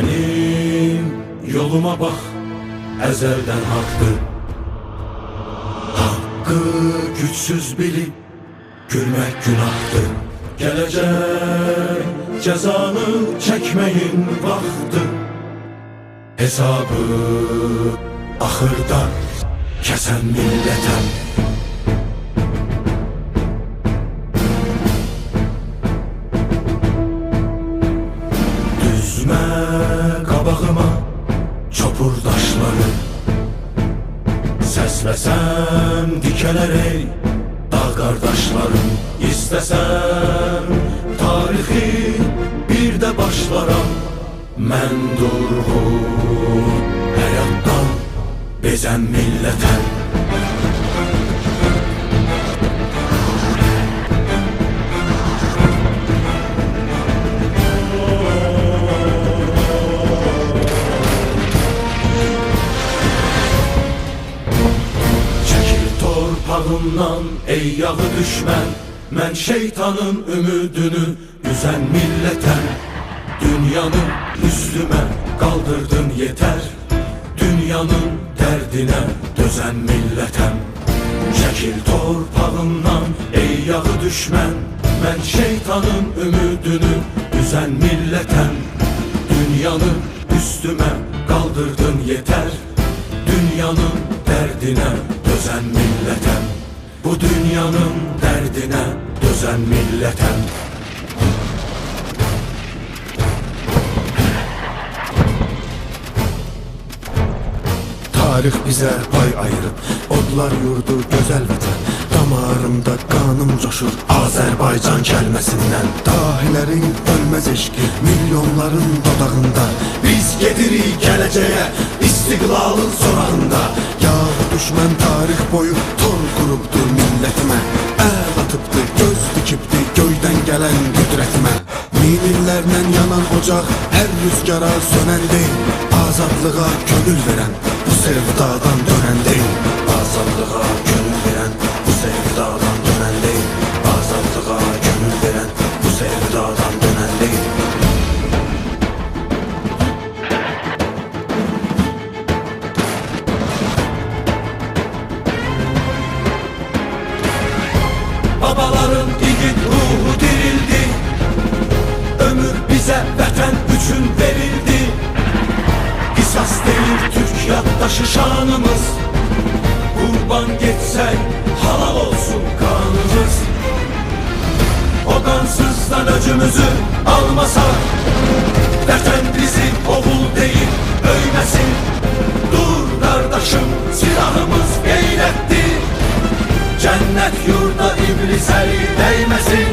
Benim yoluma bak ezelden haktı Hakkı güçsüz bilip gülmek günahtı Gelecek cezanı çekmeyin vakti Hesabı ahırda kesen milletem qabağıma çopur daşları Səsləsəm dikələr ey dağ qardaşlarım İstəsəm tarixi bir də başlaram Mən durğun həyatdan bezən millətəm torpağımdan ey yağı düşmən Mən şeytanın ümidini üzən millətəm Dünyanı üstümə qaldırdın yetər Dünyanın dərdinə dözən millətəm Çəkil torpağımdan ey yağı düşmən Mən şeytanın ümidini üzən millətəm Dünyanı üstümə qaldırdın yetər Dünyanın dərdinə dözən millətəm Bu dünyanın dərdinə dözən millətəm Tarix bizə pay ayırıb Odlar yurdu gözəl vətən Damarımda qanım coşur Azərbaycan kəlməsindən Dahilərin ölməz eşqi Milyonların dodağında. Biz gedirik gələcəyə İstiqlalın sorağında düşmən tarix boyu Tor qurubdur millətimə Əl atıbdı, göz dikibdi Göydən gələn qüdrətimə Min illərlə yanan ocaq Hər rüzgara sönən deyil Azadlığa könül verən Bu sevdadan dönən Babaların igid ruhu dirildi. Ömür bize vətən üçün verildi. Qisas deyir Türk yaddaşı şanımız. Qurban getsək halal olsun kanımız O qansızdan öcümüzü almasak iblis eli değmesin.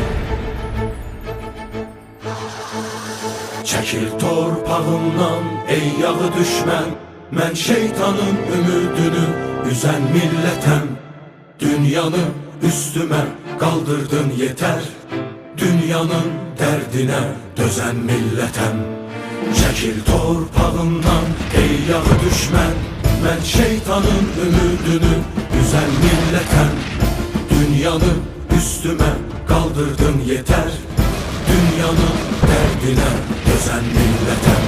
Çekil torpağımdan ey yağı düşmən Mən şeytanın ümidini üzən millətəm Dünyanı üstümə qaldırdın yetər Dünyanın dərdinə dözən millətəm Çəkil torpağımdan ey yağı düşmən Mən şeytanın ümidini Dünyanı üstümə qaldırdın yetər Dünyanın dərdinə dözən millətəm